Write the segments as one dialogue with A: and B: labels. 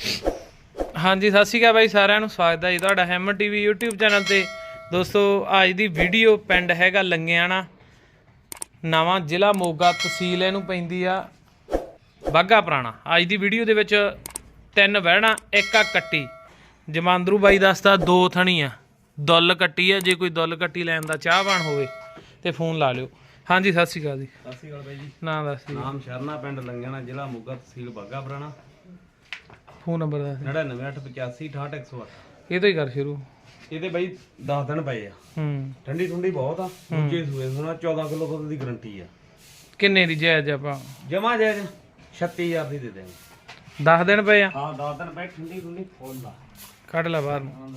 A: ਹਾਂਜੀ ਸਤਿ ਸ਼੍ਰੀ ਅਕਾਲ ਬਾਈ ਸਾਰਿਆਂ ਨੂੰ ਸਵਾਗਤ ਹੈ ਜੀ ਤੁਹਾਡਾ ਹੈਮਰ ਟੀਵੀ YouTube ਚੈਨਲ ਤੇ। ਦੋਸਤੋ ਅੱਜ ਦੀ ਵੀਡੀਓ ਪਿੰਡ ਹੈਗਾ ਲੰਗਿਆਣਾ। ਨਵਾਂ ਜ਼ਿਲ੍ਹਾ ਮੋਗਾ ਤਹਿਸੀਲ ਇਹਨੂੰ ਪੈਂਦੀ ਆ ਬਾਗਾ ਪੁਰਾਣਾ। ਅੱਜ ਦੀ ਵੀਡੀਓ ਦੇ ਵਿੱਚ ਤਿੰਨ ਵਹਿਣਾ ਇੱਕ ਆ ਕੱਟੀ। ਜਮਾਂਦਰੂ ਬਾਈ ਦੱਸਦਾ ਦੋ ਥਣੀ ਆ। ਦੁੱਲ ਕੱਟੀ ਆ ਜੇ ਕੋਈ ਦੁੱਲ ਕੱਟੀ ਲੈਣ ਦਾ ਚਾਹਵਾਨ ਹੋਵੇ ਤੇ ਫੋਨ ਲਾ ਲਿਓ। ਹਾਂਜੀ ਸਤਿ ਸ਼੍ਰੀ ਅਕਾਲ ਜੀ।
B: ਸਤਿ ਸ਼੍ਰੀ ਅਕਾਲ ਬਾਈ ਜੀ।
A: ਨਾਂ ਦੱਸ ਜੀ
B: ਨਾਮ ਸ਼ਰਨਾ ਪਿੰਡ ਲੰਗਿਆਣਾ ਜ਼ਿਲ੍ਹਾ ਮੋਗਾ ਤਹਿਸੀਲ ਬਾਗਾ ਪੁਰਾਣਾ।
A: ਫੋਨ ਨੰਬਰ ਦੱਸ
B: 9985868108
A: ਇਹ ਤੋਂ ਹੀ ਕਰ ਸ਼ੁਰੂ।
B: ਇਹਦੇ ਬਾਈ 10 ਦਿਨ ਪਏ ਆ।
A: ਹੂੰ।
B: ਠੰਡੀ ਠੰਡੀ ਬਹੁਤ ਆ। ਦੂਜੇ ਸੂਏ ਸੋਣਾ 14 ਕਿਲੋ ਦੁੱਧ ਦੀ ਗਰੰਟੀ ਆ।
A: ਕਿੰਨੇ ਦੀ ਜਾਇਜ਼ ਆਪਾਂ?
B: ਜਮਾ ਜਾਇਜ਼ 36000 ਦੀ ਦੇ ਦੇਵਾਂਗੇ।
A: 10 ਦਿਨ ਪਏ ਆ?
B: ਹਾਂ 10 ਦਿਨ ਪਏ ਠੰਡੀ ਠੰਡੀ ਫੁੱਲ ਆ।
A: ਕੱਢ ਲੈ ਬਾਹਰ ਨੂੰ।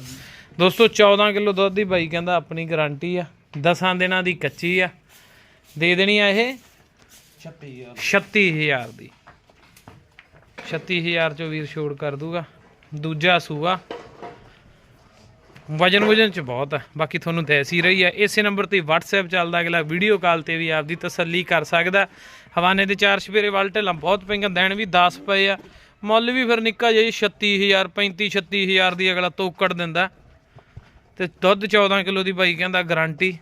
A: ਦੋਸਤੋ 14 ਕਿਲੋ ਦੁੱਧ ਦੀ ਬਾਈ ਕਹਿੰਦਾ ਆਪਣੀ ਗਾਰੰਟੀ ਆ। 10 ਦਿਨਾਂ ਦੀ ਕੱਚੀ ਆ। ਦੇ ਦੇਣੀ ਆ ਇਹ
B: 36000
A: 36000 ਦੀ। 36000 ਚੋਂ ਵੀਰ ਛੋੜ ਕਰ ਦੂਗਾ। ਦੂਜਾ ਸੂਆ। ਵਜਨ ਵਜਨ ਚ ਬਹੁਤ ਹੈ ਬਾਕੀ ਤੁਹਾਨੂੰ ਦੱਸ ਹੀ ਰਹੀ ਹੈ ਇਸੇ ਨੰਬਰ ਤੇ WhatsApp ਚੱਲਦਾ ਅਗਲਾ। ਵੀਡੀਓ ਕਾਲ ਤੇ ਵੀ ਆਪਦੀ ਤਸੱਲੀ ਕਰ ਸਕਦਾ। ਹਵਾਨੇ ਦੇ ਚਾਰ ਸਪੇਰੇ ਵਾਲ ਢੇਲਾਂ ਬਹੁਤ ਪਈਆਂ। ਦੇਣ ਵੀ 10 ਪਏ ਆ। ਮੁੱਲ ਵੀ ਫਿਰ ਨਿੱਕਾ ਜਿਹਾ 36000 35 36000 ਦੀ ਅਗਲਾ ਤੋਕੜ ਦਿੰਦਾ। ਤੇ ਦੁੱਧ 14 ਕਿਲੋ ਦੀ ਬਾਈ ਕਹਿੰਦਾ ਗਾਰੰਟੀ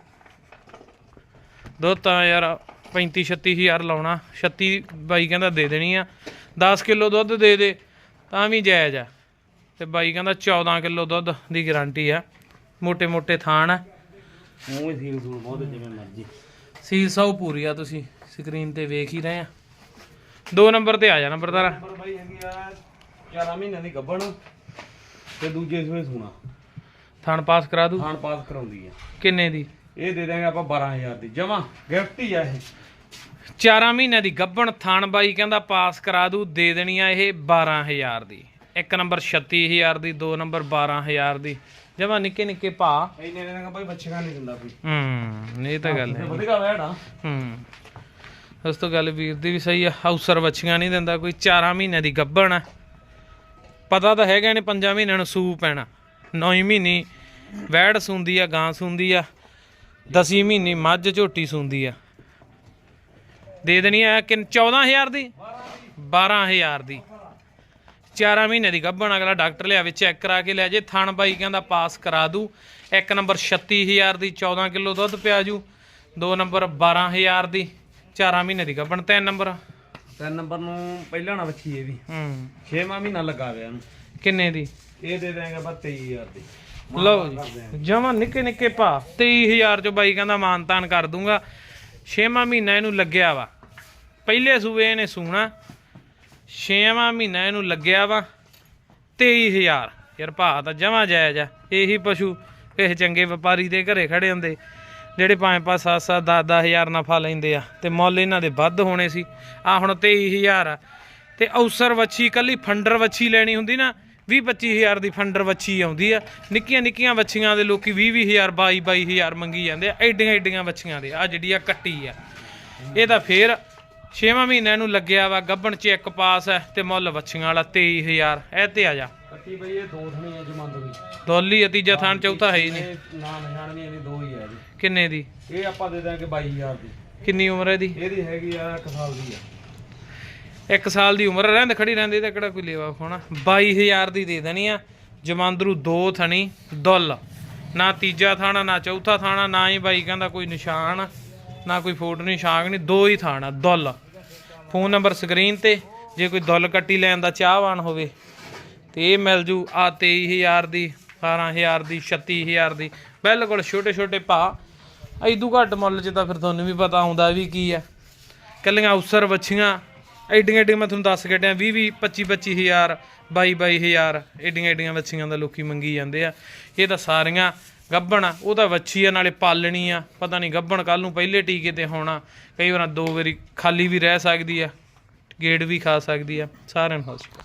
A: ਦੁੱਧ ਤਾਂ ਯਾਰ 35 36000 ਲਾਉਣਾ 36 ਬਾਈ ਕਹਿੰਦਾ ਦੇ ਦੇਣੀ ਆ। 10 ਕਿਲੋ ਦੁੱਧ ਦੇ ਦੇ ਤਾਂ ਵੀ ਜਾਇਜ਼ ਆ। ਤੇ ਬਾਈ ਕਹਿੰਦਾ 14 ਕਿਲੋ ਦੁੱਧ ਦੀ ਗਾਰੰਟੀ ਆ। ਮੋٹے ਮੋٹے ਥਾਣ ਆ।
B: ਮੂੰਹ ਸੀਲ ਸੂਲ ਬਹੁਤ ਜਿਵੇਂ ਮਰਜ਼ੀ।
A: ਸੀਲ ਸੌ ਪੂਰੀ ਆ ਤੁਸੀਂ ਸਕਰੀਨ ਤੇ ਵੇਖ ਹੀ ਰਹੇ ਆ। ਦੋ ਨੰਬਰ ਤੇ ਆ ਜਾ ਨੰਬਰਦਾਰ।
B: ਨੰਬਰ ਬਾਈ ਹੈਗੀ ਆ 11 ਤੇ ਦੂਜੇ
A: ਪਾਸ ਕਰਾ ਦੂ।
B: ਥਾਣ ਪਾਸ ਕਰਾਉਂਦੀ ਆ।
A: ਕਿੰਨੇ ਦੀ?
B: ਇਹ ਦੇ ਦਾਂਗੇ ਆਪਾਂ 12000 ਦੀ। ਜਮਾ ਗਿਫਟ ਹੀ ਆ ਇਹ।
A: 4 ਮਹੀਨਿਆਂ ਦੀ ਗੱਭਣ ਥਾਣ ਬਾਈ ਕਹਿੰਦਾ ਪਾਸ ਕਰਾ ਦੂ ਦੇ ਦੇਣੀ ਆ ਇਹ 12000 ਦੀ। ਇੱਕ ਨੰਬਰ 36000 ਦੀ ਦੋ ਨੰਬਰ 12000 ਦੀ। ਜਮਾ ਨਿੱਕੇ ਨਿੱਕੇ ਭਾ।
B: ਇੰਨੇ ਨੇ ਬਾਈ ਬੱਚਿਆਂ ਨਹੀਂ ਦਿੰਦਾ ਕੋਈ।
A: ਹੂੰ ਇਹ ਤਾਂ ਗੱਲ ਹੈ।
B: ਵਧੀਆ ਵੈੜਾ
A: ਹੂੰ। ਉਸ ਤੋਂ ਗੱਲ ਵੀਰ ਦੀ ਵੀ ਸਹੀ ਆ ਹਾਊਸਰ ਬੱਚੀਆਂ ਨਹੀਂ ਦਿੰਦਾ ਕੋਈ 4 ਮਹੀਨਿਆਂ ਦੀ ਗੱਭਣ ਆ। ਪਤਾ ਤਾਂ ਹੈਗਾ ਨੇ 5 ਮਹੀਨਿਆਂ ਨੂੰ ਸੂ ਪੈਣਾ। 9 ਮਹੀਨੇ ਵੈੜ ਸੁੰਦੀ ਆ ਗਾਂ ਸੁੰਦੀ ਆ। 10 ਮਹੀਨੇ ਮੱਝ ਝੋਟੀ ਸੁੰਦੀ ਆ। ਦੇ ਦੇਣੀ ਆ ਕਿ 14000 ਦੀ? 12000 ਦੀ। 4 ਮਹੀਨੇ ਦੀ ਗੱਭਣ ਅਗਲਾ ਡਾਕਟਰ ਲਿਆਵੇ ਚੈੱਕ ਕਰਾ ਕੇ ਲੈ ਜੇ ਥਣ ਬਾਈ ਕਹਿੰਦਾ ਪਾਸ ਕਰਾ ਦੂ। ਇੱਕ ਨੰਬਰ 36000 ਦੀ 14 ਕਿਲੋ ਦੁੱਧ ਪਿਆ ਜੂ। ਦੋ ਨੰਬਰ 12000 ਦੀ 4 ਮਹੀਨੇ ਦੀ ਗੱਭਣ। ਤਿੰਨ ਨੰਬਰ।
B: ਤਿੰਨ ਨੰਬਰ ਨੂੰ ਪਹਿਲਾਂ ਨਾ ਬੱਚੀ ਇਹ ਵੀ।
A: ਹੂੰ।
B: 6ਵਾਂ ਮਹੀਨਾ ਲੱਗਾ ਹੋਇਆ ਇਹਨੂੰ।
A: ਕਿੰਨੇ ਦੀ?
B: ਇਹ ਦੇ ਦਾਂਗੇ ਆਪਾਂ 23000 ਦੀ।
A: ਲਓ ਜੀ। ਜਮਾ ਨਿੱਕੇ ਨਿੱਕੇ ਭਾ 23000 ਚ ਬਾਈ ਕਹਿੰਦਾ ਮਾਨਤਾਨ ਕਰ ਦੂੰਗਾ। 6ਵਾਂ ਮਹੀਨਾ ਇਹਨੂੰ ਲੱਗਿਆ ਵਾ। ਪਹਿਲੇ ਸੂਏ ਇਹਨੇ ਸੂਣਾ। 6ਵਾਂ ਮਹੀਨਾ ਇਹਨੂੰ ਲੱਗਿਆ ਵਾ। 23000 ਯਾਰ ਭਾਅ ਤਾਂ ਜਮਾ ਜਾਇਜ਼ ਆ। ਇਹੀ ਪਸ਼ੂ ਕਿਸੇ ਚੰਗੇ ਵਪਾਰੀ ਦੇ ਘਰੇ ਖੜੇ ਹੁੰਦੇ। ਜਿਹੜੇ ਪੰਜ ਪੰਜ, ਸੱਤ ਸੱਤ 10 10000 ਨਫਾ ਲੈਂਦੇ ਆ। ਤੇ ਮੁੱਲ ਇਹਨਾਂ ਦੇ ਵੱਧ ਹੋਣੇ ਸੀ। ਆ ਹੁਣ 23000 ਆ। ਤੇ ਔਸਰ ਵੱਛੀ, ਕੱਲੀ ਫੰਡਰ ਵੱਛੀ ਲੈਣੀ ਹੁੰਦੀ ਨਾ। 20 25000 ਦੀ ਫੰਡਰ ਵੱਛੀ ਆਉਂਦੀ ਆ। ਨਿੱਕੀਆਂ ਨਿੱਕੀਆਂ ਵੱਛੀਆਂ ਦੇ ਲੋਕੀ 20 20000 22 22000 ਮੰਗੀ ਜਾਂਦੇ ਆ। ਐਡੀਆਂ ਐਡੀਆਂ ਵੱਛੀਆਂ ਦੇ। ਆ ਜਿਹੜੀ ਆ ਕੱਟੀ ਆ। ਇਹ ਤਾਂ ਫੇਰ 6ਵਾਂ ਮਹੀਨਾ ਇਹਨੂੰ ਲੱਗਿਆ ਵਾ। ਗੱਬਣ ਚ ਇੱਕ ਪਾਸ ਹੈ ਤੇ ਮੁੱਲ ਵੱਛੀਆਂ ਵਾਲਾ 23000 ਇਹ ਤੇ ਆ ਜਾ।
B: ਕੱਟੀ ਬਈ ਇਹ ਦੋ ਥਣੀ ਆ ਜਮੰਦ ਦੀ
A: ਦੋਲੀ ਆ ਤੀਜਾ ਥਾਨ ਚੌਥਾ ਹੈ ਹੀ ਨਹੀਂ।
B: ਨਾ ਨਿਸ਼ਾਨ ਨਹੀਂ ਇਹਦੀ ਦੋ ਹੀ ਆ ਜੀ।
A: ਕਿੰਨੇ ਦੀ?
B: ਇਹ ਆਪਾਂ ਦੇ ਦਾਂਗੇ 22000 ਦੀ।
A: ਕਿੰਨੀ ਉਮਰ ਹੈ ਇਹਦੀ?
B: ਇਹਦੀ ਹੈਗੀ ਆ 1 ਸਾਲ ਦੀ ਆ।
A: ਇੱਕ ਸਾਲ ਦੀ ਉਮਰ ਰਹਿੰਦ, ਖੜੀ ਰਹਿੰਦੀ ਤਾਂ ਕਿਹੜਾ ਕੋਈ ਲੇਵਾ ਖੋਣਾ? 22000 ਦੀ ਦੇ ਦੇਣੀ ਆ, ਜਮਾਂਦਰੂ ਦੋ ਥਣੀ, ਦੁੱਲ। ਨਾ ਤੀਜਾ ਥਾਣਾ, ਨਾ ਚੌਥਾ ਥਾਣਾ, ਨਾ ਹੀ ਬਾਈ ਕਹਿੰਦਾ ਕੋਈ ਨਿਸ਼ਾਨ, ਨਾ ਕੋਈ ਫੋਟੋ ਨਹੀਂ ਨਹੀਂ, ਦੋ ਹੀ ਥਾਣਾ, ਦੁੱਲ। ਫੋਨ ਨੰਬਰ ਸਕਰੀਨ ਤੇ, ਜੇ ਕੋਈ ਦੁੱਲ ਕੱਟੀ ਲੈਣ ਦਾ ਚਾਹਵਾਨ ਹੋਵੇ, ਤੇ ਇਹ ਮਿਲ ਜੂ ਆ 23000 ਦੀ 18000 ਦੀ 36000 ਦੀ। ਬਿਲਕੁਲ ਛੋਟੇ ਛੋਟੇ ਭਾ ਐਦੂ ਘੱਟ ਮੁੱਲ 'ਚ ਤਾਂ ਫਿਰ ਤੁਹਾਨੂੰ ਵੀ ਪਤਾ ਹੁੰਦਾ ਵੀ ਕੀ ਆ। ਕੱਲੀਆਂ ਉਸਰ ਵੱਛੀਆਂ ਐਡੀਆਂ ਐਡੀਆਂ ਮੈਂ ਤੁਹਾਨੂੰ ਦੱਸ ਕੱਢਿਆ 20 20 25 25000 22 22000 ਐਡੀਆਂ ਐਡੀਆਂ ਵੱਛੀਆਂ ਦਾ ਲੋਕੀ ਮੰਗੀ ਜਾਂਦੇ ਆ। ਇਹ ਤਾਂ ਸਾਰੀਆਂ ਗੱਭਣ ਆ, ਉਹ ਤਾਂ ਵੱਛੀ ਆ, ਨਾਲੇ ਪਾਲਣੀ ਆ, ਪਤਾ ਨਹੀਂ ਗੱਭਣ ਕੱਲ ਨੂੰ ਪਹਿਲੇ ਟੀਕੇ ਤੇ ਹੋਣਾ, ਕਈ ਵਾਰ ਦੋ ਵਾਰੀ ਖਾਲੀ ਵੀ ਰਹਿ ਸਕਦੀ ਆ, ਗੇੜ ਵੀ ਖਾ ਸਕਦੀ ਆ, ਸਾਰਿਆਂ ਨੂੰ ਸਤਿ